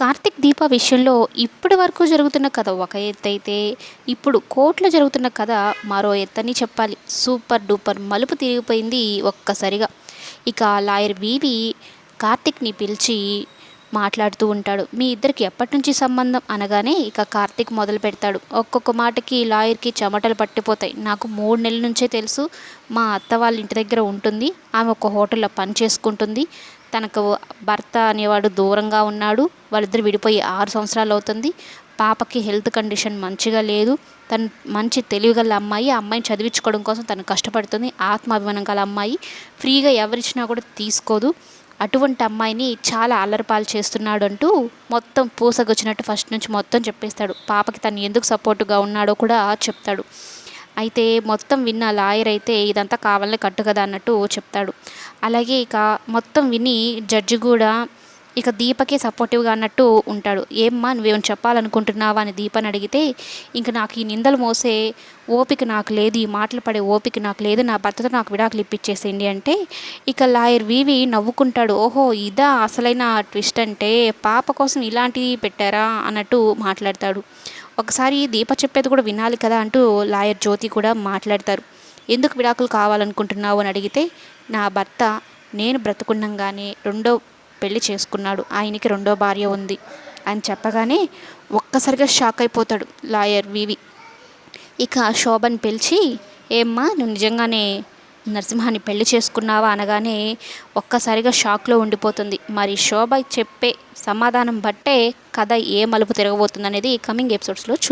కార్తిక్ దీప విషయంలో ఇప్పటి వరకు జరుగుతున్న కథ ఒక ఎత్తు అయితే ఇప్పుడు కోర్టులో జరుగుతున్న కథ మరో ఎత్తని చెప్పాలి. సూపర్ డూపర్ మలుపు తిరిగిపోయింది ఒక్కసారిగా. ఇక లాయర్ వీవి కార్తిక్ని పిలిచి మాట్లాడుతూ ఉంటాడు. మీ ఇద్దరికి ఎప్పటి నుంచి సంబంధం అనగానే ఇక కార్తిక్ మొదలు పెడతాడు. ఒక్కొక్క మాటకి లాయర్కి చెమటలు పట్టిపోతాయి. నాకు మూడు నెలల నుంచే తెలుసు మా అత్త వాళ్ళ ఇంటి దగ్గర ఉంటుంది. ఆమె ఒక హోటల్లో పని చేసుకుంటుంది. తనకు భర్త అనేవాడు దూరంగా ఉన్నాడు. వాళ్ళిద్దరు విడిపోయి ఆరు సంవత్సరాలు అవుతుంది. పాపకి హెల్త్ కండిషన్ మంచిగా లేదు. తను మంచి తెలివిగల అమ్మాయి. ఆ అమ్మాయిని చదివించుకోవడం కోసం తను కష్టపడుతుంది. ఆత్మాభిమానం గల అమ్మాయి. ఫ్రీగా ఎవరిచ్చినా కూడా తీసుకోదు. అటువంటి అమ్మాయిని చాలా అల్లరిపాలు చేస్తున్నాడు అంటూ మొత్తం పూసగొచ్చినట్టు ఫస్ట్ నుంచి మొత్తం చెప్పేస్తాడు. పాపకి తను ఎందుకు సపోర్టుగా ఉన్నాడో కూడా చెప్తాడు. అయితే మొత్తం విన్న లాయర్ అయితే ఇదంతా కావాలని కట్టు కదా అన్నట్టు చెప్తాడు. అలాగే ఇక మొత్తం విని జడ్జి కూడా ఇక దీపకే సపోర్టివ్గా అన్నట్టు ఉంటాడు. ఏమ్మా నువ్వేమైనా చెప్పాలనుకుంటున్నావా అని దీపని అడిగితే ఇంక నాకు ఈ నిందలు మోసే ఓపిక నాకు లేదు ఈ మాటలు పడే ఓపిక నాకు లేదు నా భర్తతో నాకు విడాకులు ఇప్పించేసేయండి అంటే ఇక లాయర్ వివి నవ్వుకుంటాడు. ఓహో ఇదా అసలైన ట్విస్ట్ అంటే పాప కోసం ఇలాంటివి పెట్టారా అన్నట్టు మాట్లాడతాడు. ఒకసారి దీప చెప్పేది కూడా వినాలి కదా అంటూ లాయర్ జ్యోతి కూడా మాట్లాడతారు. ఎందుకు విడాకులు కావాలనుకుంటున్నావు? అని అడిగితే నా భర్త నేను బ్రతుకున్నంగానే రెండో పెళ్ళి చేసుకున్నాడు. ఆయనకి రెండో భార్య ఉంది. అని చెప్పగానే ఒక్కసారిగా షాక్ అయిపోతాడు లాయర్ వివి. ఇక శోభన్ పిలిచి ఏమ్మా నువ్వు నిజంగానే నరసింహాన్ని పెళ్ళి చేసుకున్నావా? అనగానే ఒక్కసారిగా షాక్లో ఉండిపోతుంది. మరి శోభ చెప్పే సమాధానం బట్టే కథ ఏ మలుపు తిరగబోతుంది అనేది ఈ కమింగ్ ఎపిసోడ్స్లో చూ